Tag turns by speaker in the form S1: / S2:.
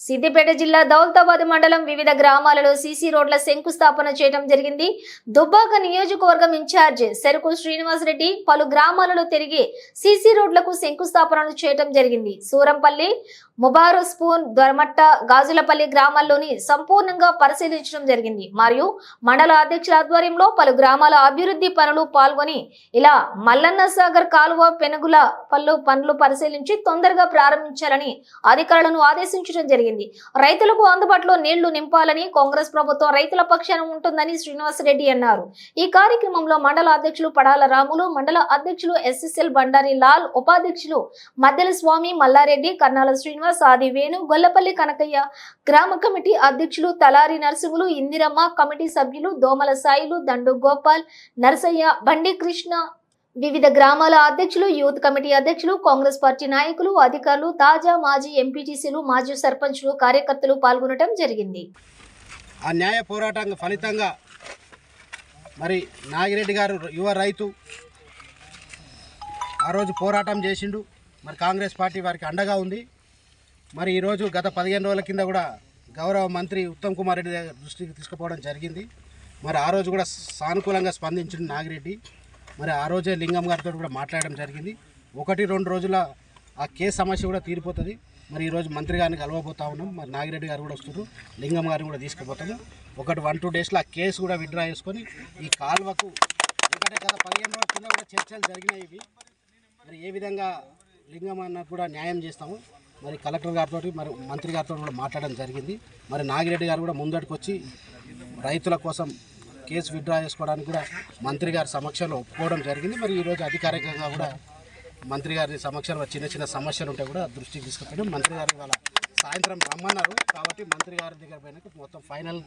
S1: సిద్దిపేట జిల్లా దౌలతాబాద్ మండలం వివిధ గ్రామాలలో సీసీ రోడ్ల శంకుస్థాపన చేయడం జరిగింది. దుబ్బాక నియోజకవర్గం ఇన్ఛార్జ్ సెరుకు శ్రీనివాసరెడ్డి పలు గ్రామాలలో తిరిగి సీసీ రోడ్లకు శంకుస్థాపనలు చేయడం జరిగింది. సూరంపల్లి ముబారు స్పూన్ దొరమట్ట గాజులపల్లి గ్రామాల్లోని సంపూర్ణంగా పరిశీలించడం జరిగింది. మరియు మండల అధ్యక్షుల ఆధ్వర్యంలో పలు గ్రామాల అభివృద్ధి పనులు పాల్గొని ఇలా మల్లన్న సాగర్ కాలువ పెనుగుల పళ్ళు పనులు పరిశీలించి తొందరగా ప్రారంభించాలని అధికారులను ఆదేశించడం జరిగింది. రైతులకు అందుబాటులో నీళ్ళు నింపాలని కాంగ్రెస్ ప్రభుత్వం రైతుల పక్షాన ఉంటుందని శ్రీనివాసరెడ్డి అన్నారు. ఈ కార్యక్రమంలో మండల అధ్యక్షులు పడాల రాములు మండల అధ్యక్షులు ఎస్ఎస్ఎల్ బండారి లాల్ ఉపాధ్యక్షులు మద్దెల స్వామి మల్లారెడ్డి కర్నాల శ్రీనివాస్ ఆది వేణు గొల్లపల్లి కనకయ్య గ్రామ కమిటీ అధ్యక్షులు తలారి నరసింహులు ఇందిరమ్మ కమిటీ సభ్యులు దోమల సాయిలు దండు గోపాల్ నరసయ్య బండి కృష్ణ వివిధ గ్రామాల అధ్యక్షులు యూత్ కమిటీ అధ్యక్షులు కాంగ్రెస్ పార్టీ నాయకులు అధికారులు తాజా మాజీ ఎంపీటీసీలు మాజీ సర్పంచ్లు కార్యకర్తలు పాల్గొనడం జరిగింది.
S2: ఆ న్యాయ పోరాటం ఫలితంగా మరి నాగిరెడ్డి గారు యువ రైతు ఆ రోజు పోరాటం చేసిండు. మరి కాంగ్రెస్ పార్టీ వారికి అండగా ఉంది. మరి ఈరోజు గత పదిహేను రోజుల కింద కూడా గౌరవ మంత్రి ఉత్తమ్ కుమార్ రెడ్డి దృష్టికి తీసుకుపోవడం జరిగింది. మరి ఆ రోజు కూడా సానుకూలంగా స్పందించిండు నాగిరెడ్డి. మరి ఆ రోజే లింగం గారితో కూడా మాట్లాడడం జరిగింది. ఒకటి రెండు రోజుల ఆ కేసు సమస్య కూడా తీరిపోతుంది. మరి ఈరోజు మంత్రి గారిని కలవబోతా ఉన్నాం. మరి నాగిరెడ్డి గారు కూడా వస్తున్నారు. లింగం గారిని కూడా తీసుకుపోతాము. ఒకటి వన్ టూ డేస్లో ఆ కేసు కూడా విత్డ్రా చేసుకొని ఈ కాలువకు ఎందుకంటే గత పదిహేను రోజుల కింద కూడా చర్చలు జరిగినాయి ఇవి. మరి ఏ విధంగా లింగం అన్న కూడా న్యాయం చేస్తాము. మరి కలెక్టర్ గారితో మరి మంత్రి గారితో కూడా మాట్లాడడం జరిగింది. మరి నాగిరెడ్డి గారు కూడా ముందటికి వచ్చి రైతుల కోసం కేసు విత్డ్రా చేసుకోవడానికి కూడా మంత్రి గారి సమక్షంలో ఒప్పుకోవడం జరిగింది. మరి ఈరోజు అధికారికంగా కూడా మంత్రి గారి సమక్షంలో చిన్న చిన్న సమస్యలు ఉంటే కూడా దృష్టికి తీసుకుపోయినాం. మంత్రి గారు ఇవాళ సాయంత్రం రమ్మన్నారు. కాబట్టి మంత్రి గారి దగ్గర పోయినాక మొత్తం ఫైనల్